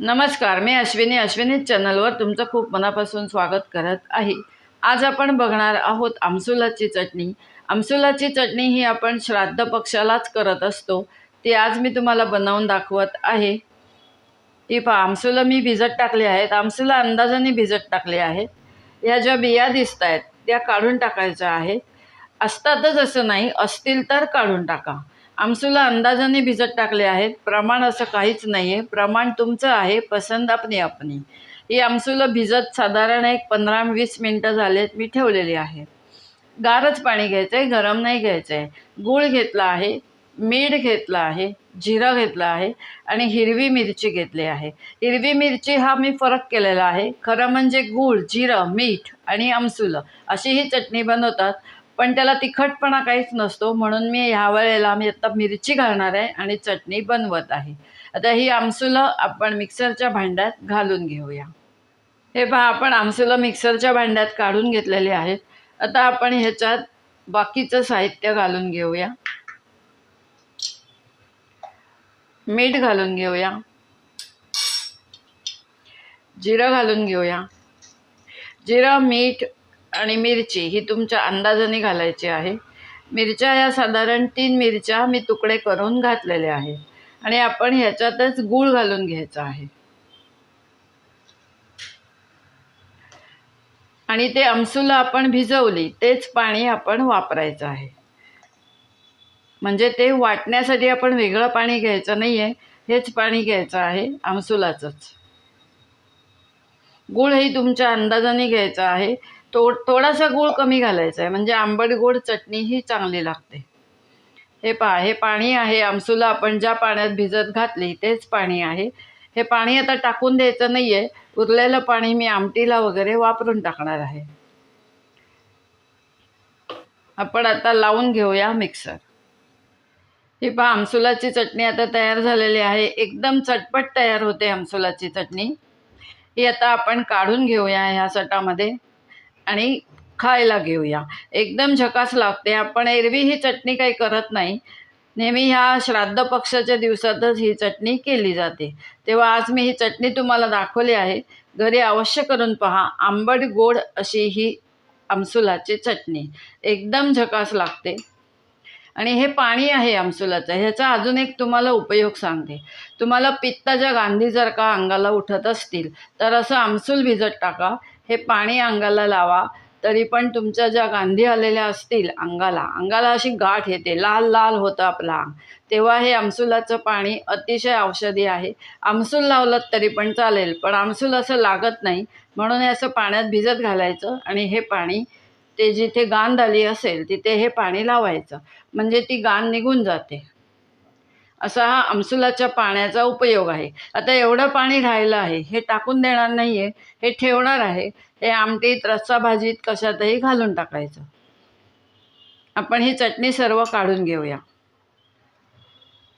नमस्कार मी अश्विनी. अश्विनी चॅनलवर तुमचं खूप मनापासून स्वागत करत आहे. आज आपण बघणार आहोत आमसुलाची चटणी. आमसुलाची चटणी ही आपण श्राद्ध पक्षालाच करत असतो. ती आज मी तुम्हाला बनवून दाखवत आहे. ही पहा आमसुलं मी भिजत टाकले आहेत. आमसुला अंदाजाने भिजत टाकले आहेत. ह्या ज्या बिया दिसत आहेत त्या काढून टाकायच्या आहेत. असतातच असं नाही असतील तर काढून टाका. आमसूला अंदाजाने भिजत टाकले आहेत. प्रमाण असं काहीच नाही आहे प्रमाण तुमचं आहे पसंत आपणी आपणी. ही आमसूला भिजत साधारण एक पंधरा वीस मिनटं झालेत मी ठेवलेली आहे. गारच पाणी घ्यायचं आहे गरम नाही घ्यायचं आहे गूळ घेतला आहे मीठ घेतलं आहे जिरं घेतलं आहे आणि हिरवी मिरची घेतली आहे. हिरवी मिरची हा मी फरक केलेला आहे. खरं म्हणजे गूळ जिरं मीठ आणि आमसुलं अशी ही चटणी बनवतात. पण त्याला तिखटपणा काहीच नसतो. म्हणून मी ह्या वेळेला मी आता मिरची घालणार आहे आणि चटणी बनवत आहे. आता ही आमसुलं आपण मिक्सरच्या भांड्यात घालून घेऊया. हे पहा आपण आमसुलं मिक्सरच्या भांड्यात काढून घेतलेले आहेत. आता आपण ह्याच्यात बाकीचं साहित्य घालून घेऊया. मीठ घालून घेऊया. जिरं घालून घेऊया. जिरं मीठ आणि मिरची ही तुमच्या अंदाजाने घालायची आहे. मिरच्या या साधारण तीन मिरच्या मी तुकडे करून घातलेल्या आहेत. आणि आपण ह्याच्यातच गूळ घालून घ्यायचा आहे. आणि ते अमसूला आपण भिजवली तेच पाणी आपण वापरायचं आहे. म्हणजे ते वाटण्यासाठी आपण वेगळं पाणी घ्यायचं नाही आहे हेच पाणी घ्यायचं आहे आमसुलाचंच. गूळ ही तुमच्या अंदाजाने घ्यायचा आहे. तो थोडासा गूळ कमी घालायचा आहे म्हणजे आंबट गोड चटणी ही चांगली लागते. हे पहा हे पाणी आहे. आमसूला आपण ज्या पाण्यात भिजत घातली तेच पाणी आहे. हे पाणी आता टाकून द्यायचं नाही आहे उरलेलं पाणी मी आमटीला वगैरे वापरून टाकणार आहे. आपण आता लावून घेऊया मिक्सर. ही पहा आमसुलाची चटणी आता तयार झालेली आहे. एकदम चटपट तयार होते आमसुलाची चटणी. ही आता आपण काढून घेऊया ह्या सटामध्ये. आणि खायला घेऊया. एकदम झकास लागते. आपण एरवी ही चटणी काही करत नाही. नेहमी ह्या श्राद्ध पक्षाच्या दिवसातच ही चटणी केली जाते. तेव्हा आज मी ही चटणी तुम्हाला दाखवली आहे. घरी अवश्य करून पहा. आंबट गोड अशी ही आमसुलाची चटणी. एकदम झकास लागते. आणि हे पाणी आहे आमसुलाचं. ह्याचा अजून एक तुम्हाला उपयोग सांगते. तुम्हाला पित्ताच्या गांधी जर का अंगाला उठत असतील तर असं आमसूल भिजत टाका. हे पाणी अंगाला लावा तरी पण तुमच्या ज्या गांधी आलेल्या असतील अंगाला अंगाला अशी गाठ येते लाल लाल होतं आपलं अंग. तेव्हा हे आमसुलाचं पाणी अतिशय औषधी आहे. आमसूल लावलं तरी पण चालेल पण आमसूल असं लागत नाही. म्हणून हे असं पाण्यात भिजत घालायचं आणि हे पाणी ते जिथे गांध आली असेल तिथे हे पाणी लावायचं. म्हणजे ती गांध निघून जाते. असा हा आमसुलाच्या पाण्याचा उपयोग आहे. आता एवढं पाणी राहिलं आहे हे टाकून देणार नाही आहे हे ठेवणार आहे हे आमटीत रस्सा भाजीत कशातही घालून टाकायचं. आपण ही चटणी सर्व काढून घेऊया.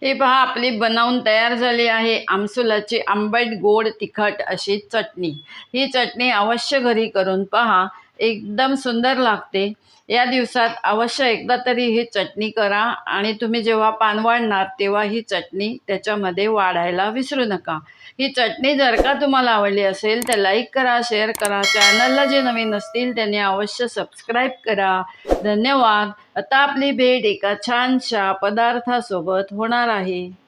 हे पहा आपली बनवून तयार झाली आहे आमसुलाची आंबट गोड तिखट अशी चटणी. ही चटणी अवश्य घरी करून पहा. एकदम सुंदर लागते. या दिवसात अवश्य एकदा तरी ही चटणी करा आणि तुम्ही जेव्हा पान वाढणार तेव्हा ही चटणी त्याच्यामध्ये वाढायला विसरू नका. ही चटणी जर का तुम्हाला आवडली असेल तर लाईक करा शेअर करा चॅनलला जे नवीन असतील त्यांनी अवश्य सबस्क्राईब करा. धन्यवाद. आता आपली भेट एका छानशा पदार्थासोबत होणार आहे.